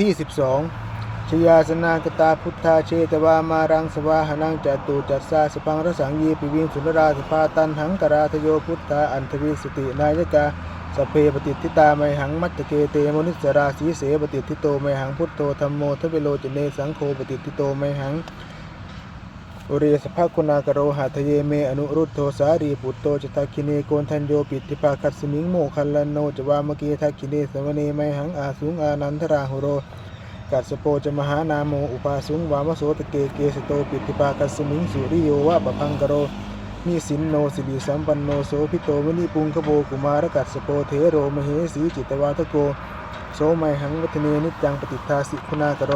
ที่ 12 ชยาสนากตาพุทธาเชตวามารังสวาหนังจตุจัดสาสพังรสังยีปิวิงสุนราสภาตันหังกราทโยพุทธาอันทวิสตินายกาสพเพปฏิทิตาไมหังมัตตเกเตมนุสราสีเสปฏิทิโตไมหังพุทโธธรรมโมทเวโลจเนสังโฆปฏิทิโตไมหัง อุเรสภาคุณากโรหะทะเยเมอนุรุตโทสารีปุตโตจตักคิเนโกนทันโยปิติภาคัสมิงโมคัลลันโนจวามเกทักคิเนสวเนไมหังอาสุงอานันทราหุโรกัสสโปจมหานาโมอุปาสุงวามโสตเกเกสโตปิติภาคัสมิงสุริโยวะปะพังกโรนิสินโนสิริสัมปันโนโสภิโตวนิปุงคโบกุมารกัสสโปเทโรมเหสีจิตวาทโกโสไมหังวัฒเนนิจจังปฏิทาสิคุณากโร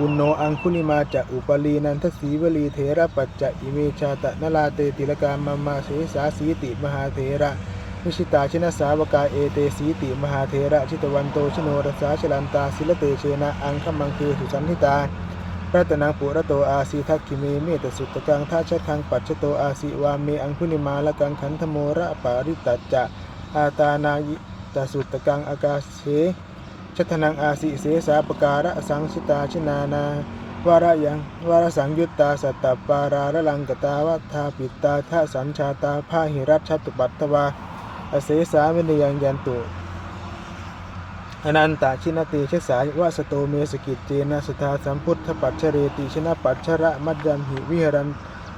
อุณโนอังคุลิมาจะอุปลีนันทสีวลีเถระปัจจะอิเมชาตะนลาเตติลกามามาเสสาสีติมหาเถระวิชิตาชินสาวกาเอเตสีติมหาเถระชิตวันโตชโนรสาชลันตาศิลเตเชนะอังคมังเคสุสันทิตารัตนังปุระโตอาสีทักขิเมเมตสุตตะกังท่าชะคังปัจจโตอาสีวาเมอังคุลิมาละกังขันธโมระปาริตัจจะอาตานายิตสุตตะกังอากาเส ชัตนังอาสิเสสาปการะสังสิตาชินานาวาระยังวาระสังยุตตาสัตตปาราระลังกตาวัฏทาปิตาทะสัญชาตาภาหิรัชตุปัตตวาอเสสาวินยังยันตุอนันตาชินติชสายวาสโตเมสกิจเจนะสทาสัมพุทธปัจเชเรติชนะปัจชระมัจยัมหิวิหรัน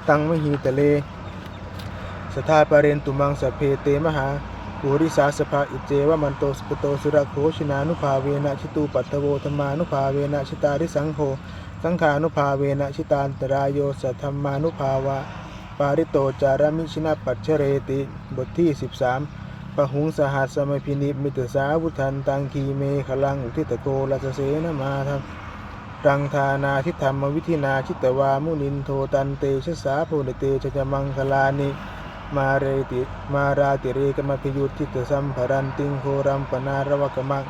ตังมหิตะเลสทาปเรนตุมังสเพเตมหา ภูริสาสภาอิเจวมันโตสุปโตสุรโคชินานุภาเวนะชิตูปัตโวธรรมานุภาเวนะชิตาริสังโฆสังขานุภาเวนะชิตานตรายโยสัทธรรมานุภาวะ ปาริโตจารามิชินาปัจเชเรติบทที่ 13ปะหุงสหัสสมพินิมิตสาวุทันตังคีเมขลังอุทิตโกลัสเสนมาทังรังธานาทิธรรมวิธินาชิตวามุนินโทตันเตชะสาโพนเตชะจมังคลานิ มาเรติมาราติเรกมพิยุทธิตสัมภรันติงโครัมปนารวกมัง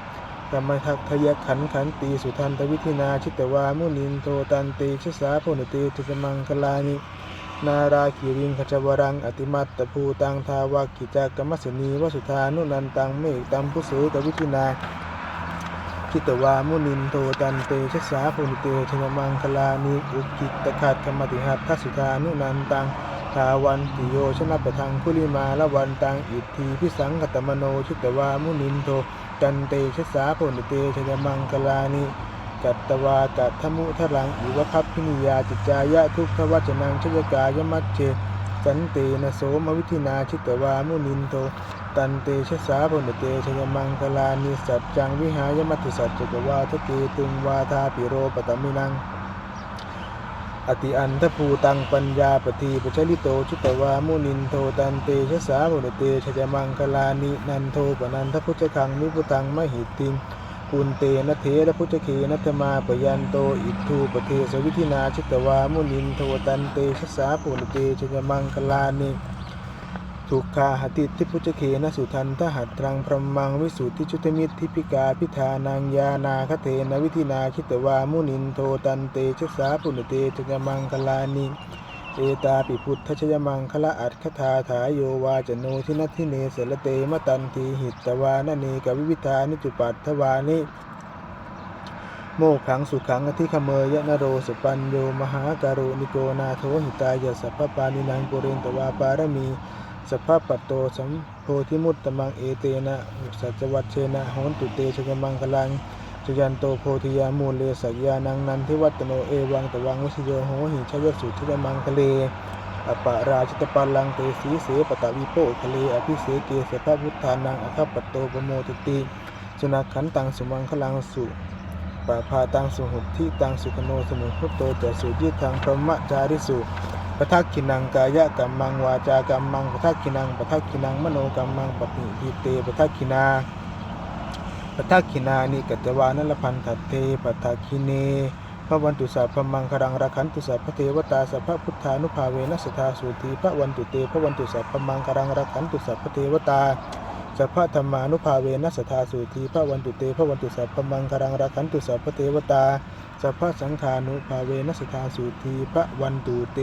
กรรมทักทยขันขันตีสุทันตวิธินาชิตวามุนินโทตันเตชะสาโพนเตชะจมังคลานินาราคิริงขจวรังอติมัตตภูตังทาวากิจกรรมสนีวสุธานุนันตังเมกตัมพุเสตวิธินาคิตวามุนินโทตันเตชะสาปุนิเตชยมังคลานิอุกิตตะขัดกรรมติหัตทัสสุธานุนันตัง ทาวันติโยชนะประทังคุลิมาละวันตังอิทธีพิสังกตมโนชิตวามุนินโทตันเตชะสาปุนิเตชยมังคลานิกัตตวากัตถมุทลังอิวคัพพินิยาจิจายะทุกขวัจนังชยกายมัจเจสันเตนะโสมวิธินาชิตวามุนินโทตันเตชะสาพุนเตชยมังคลานิสัจจังวิหายมัติสัจจกวาทเกตุงวาทาปิโรปตมินัง อติอันทภูตังปัญญาปฏิปชลิโตชิตวามุนินโทตันเตชะสาพุนเตชยมังคลานินันโทปนันทพุชคังมิพุตังมหิติงกุลเตนะเทระพุชเคนัตมาปยันโตอิทูปเทสวิธินาชิตวามุนินโทตันเตชะสาพุนเตชยมังคลานิ ทุกขาหติทิพุจเคนะสุทันทหัตตรังพรมังวิสุทธิชุตมิตรทิพิกาพิธานังยานาคเทนวิธินาคิตวามุนินโทตันเตชสาปุณเตชยมังคลานิเอตาปิพุทธชยมังคละอัตคถาถาโยวาจโนทินัทิเนเสลเตมตันทีหิตวานเนกวิวิธานิจุปัตถวานิโมกขังสุขังอธิขเมยนโรสุปัญโยมหาการุณิโกนาโทหิตายะสัพพปานินังปุเรนตวาปารมี สภาพปัตโตสัมโพธิมุตตมังเอเตนะสัจวัตเชนะโหนตุเตชยมังคลังชยันโตโพธิยามูลเลสักยานังนันทิวัตโนเอวังตวังวิชโยโหหิชยสุชยมังคเลอปะราชิตปัลลังเตสีเสปตะวิโปคะเลอภิเสเกสภาพุทธานังอคปัตโตปโมตติสุนัขันตังสุมังคลังสุปะพาตังสุหุทิตังสุขโนสมุพุตโตจะสุยิทังพรหมจาริสุ ปทักขินังกายะกัมมังวาจากัมมังปทักขินังปทักขินังมโนกัมมังปฏิทิเตปทักขินาปทักขินานิกัตวานลพันธัตเตปทักขิเนพระวันตุสัพพมังครังราคันตุสัพพเทวตาสัพพพุทธานุภาเวนัสทธาสุตีพระวันตุเตพระวันตุสัพพมังครังราคันตุสัพพเทวตาสัพพธรรมานุภาเวนัสทธาสุตีพระวันตุเตพระวันตุสัพพมังครังราคันตุสัพพเทวตาสัพพสังฆานุภาเวนัสทธาสุตีพระวันตุเต